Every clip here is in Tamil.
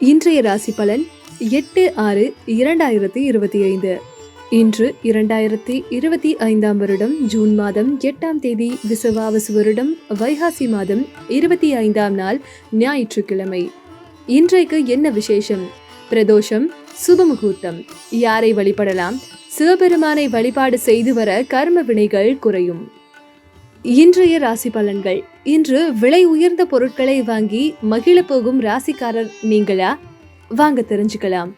இன்றைய ராசி பலன் எட்டு ஆறு இரண்டாயிரத்தி இருபத்தி ஐந்து. இன்று இரண்டாயிரத்தி இருபத்தி ஐந்தாம் வருடம் ஜூன் மாதம் எட்டாம் தேதி விசுவாவசு வருடம் வைகாசி மாதம் இருபத்தி ஐந்தாம் நாள் ஞாயிற்றுக்கிழமை. இன்றைக்கு என்ன விசேஷம்? பிரதோஷம் சுபமுகூர்த்தம். யாரை வழிபடலாம்? சிவபெருமானை வழிபாடு செய்து வர கர்ம வினைகள் குறையும். இன்றைய ராசி பலன்கள் இன்று விலை உயர்ந்த பொருட்களை வாங்கி மகிழ போகும் ராசிக்காரர் நீங்களா? வாங்க தெரிஞ்சுக்கலாம்.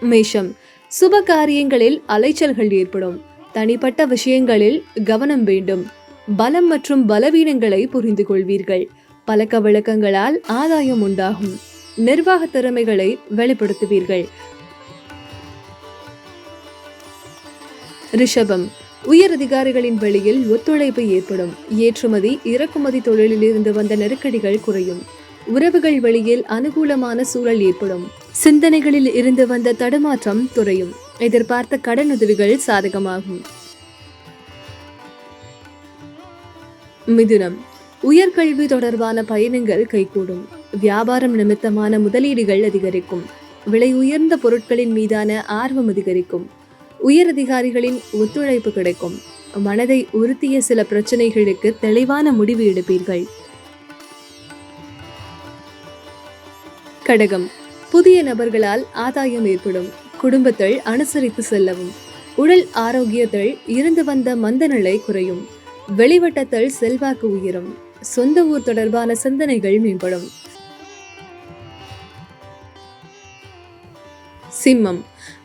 மேஷம். சுப காரியங்களில் அலைச்சல்கள் ஏற்படும். தனிப்பட்ட விஷயங்களில் கவனம் வேண்டும். பலம் மற்றும் பலவீனங்களை புரிந்து கொள்வீர்கள். பழக்க வழக்கங்களால் ஆதாயம் உண்டாகும். நிர்வாக திறமைகளை வெளிப்படுத்துவீர்கள். ரிஷபம். உயர் அதிகாரிகளின் வழியில் ஒத்துழைப்பு ஏற்படும். ஏற்றுமதி இறக்குமதி தொழிலில் இருந்து வந்த நெருக்கடிகள் குறையும். உறவுகள் வழியில் அனுகூலமான சூழல் ஏற்படும். சிந்தனைகளில் இருந்து வந்த தடுமாற்றம் துறையும் எதிர்பார்த்த கடனுதவிகள் சாதகமாகும். மிதுனம். உயர்கல்வி தொடர்பான பயணங்கள் கைகூடும். வியாபாரம் நிமித்தமான முதலீடுகள் அதிகரிக்கும். விலை உயர்ந்த பொருட்களின் மீதான ஆர்வம் அதிகரிக்கும். உயர் அதிகாரிகளின் ஒத்துழைப்பு கிடைக்கும். மனதை உறுத்திய சில பிரச்சனைகளுக்கு தெளிவான முடிவு எடுப்பீர்கள். கடகம். புதிய நபர்களால் ஆதாயம் ஏற்படும். குடும்பத்தில் அனுசரித்து செல்லவும். உடல் ஆரோக்கியத்தில் இருந்து வந்த மந்தநிலை குறையும். வெளிவட்டத்தில் செல்வாக்கு உயரும். சொந்த ஊர் தொடர்பான சிந்தனைகள் மேம்படும். சிம்மம்.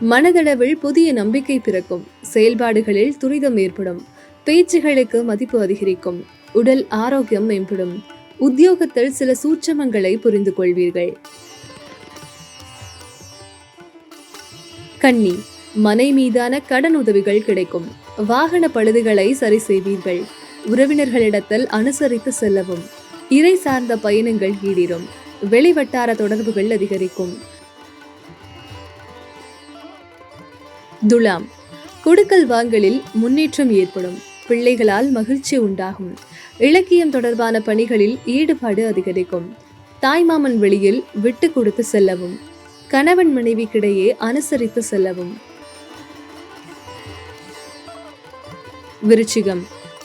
மனதளவில் புதிய நம்பிக்கை பிறக்கும். செயல்பாடுகளில் துரிதம் ஏற்படும். பேச்சுகளுக்கு மதிப்பு அதிகரிக்கும். உடல் ஆரோக்கியம் மேம்படும். உத்தியோகத்தில் சில சூட்சமங்களை புரிந்து கொள்வீர்கள். கன்னி. மனை மீதான கடன் உதவிகள் கிடைக்கும். வாகன பழுதுகளை சரி செய்வீர்கள். உறவினர்களிடத்தில் அனுசரித்து செல்லவும். இறை சார்ந்த பயணங்கள் ஈடிரும். வெளிவட்டார தொடர்புகள் அதிகரிக்கும். துலாம். கொடுக்கல் வாங்கலில் முன்னேற்றம் ஏற்படும். பிள்ளைகளால் மகிழ்ச்சி உண்டாகும். இலக்கியம் தொடர்பான பணிகளில் ஈடுபாடு அதிகரிக்கும். தாய்மாமன் வெளியில் விட்டு கொடுத்து செல்லவும். கணவன் மனைவிக்கிடையே அனுசரித்து செல்லவும். விருச்சிகம்.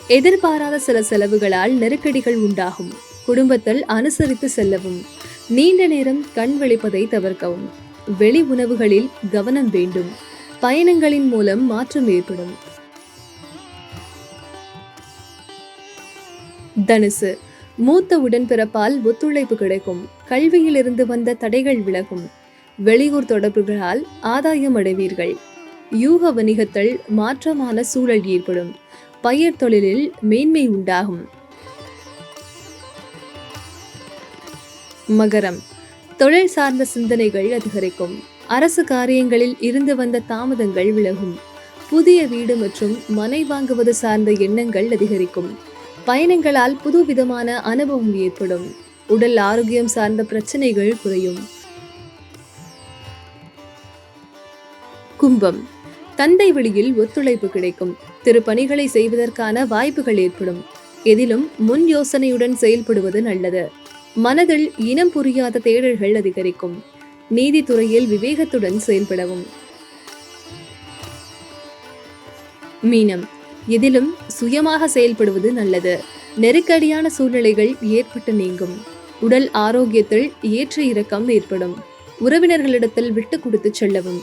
எதிர்பாராத சில செலவுகளால் நெருக்கடிகள் உண்டாகும். குடும்பத்தில் அனுசரித்து செல்லவும். நீண்ட நேரம் கண் விழிப்பதை தவிர்க்கவும். வெளி உணவுகளில் கவனம் வேண்டும். பயணங்களின் மூலம் மாற்றம் ஏற்படும். தனுசு மூத்த உடன்பிறப்பால் ஒத்துழைப்பு கிடைக்கும். கல்வியிலிருந்து வந்த தடைகள் விலகும். வெளியூர் தொடர்புகளால் ஆதாயம் அடைவீர்கள். யூக வணிகத்தில் மாற்றமான சூழல் ஏற்படும். பயிர் தொழிலில் மேன்மை உண்டாகும். மகரம் தொழில் சார்ந்த சிந்தனைகள் அதிகரிக்கும். அரசு காரியங்களில் இருந்து வந்த தாமதங்கள் விலகும். புதிய வீடு மற்றும் மனை வாங்குவது சார்ந்த எண்ணங்கள் அதிகரிக்கும். பயணங்களால் புதுவிதமான அனுபவம் ஏற்படும். உடல் ஆரோக்கியம் சார்ந்த பிரச்சனைகள் குறையும். கும்பம். தந்தை வழியில் ஒத்துழைப்பு கிடைக்கும். திருப்பணிகளை செய்வதற்கான வாய்ப்புகள் ஏற்படும். எதிலும் முன் யோசனையுடன் செயல்படுவது நல்லது. மனதில் இனம் புரியாத தேடல்கள் அதிகரிக்கும். நீதித்துறையில் விவேகத்துடன் செயல்படவும். மீனம் எதிலும் சுயமாக செயல்படுவது நல்லது. நெருக்கடியான சூழ்நிலைகள் ஏற்பட்டு நீங்கும். உடல் ஆரோக்கியத்தில் ஏற்ற இறக்கம் ஏற்படும். உறவினர்களிடத்தில் விட்டு கொடுத்து செல்லவும்.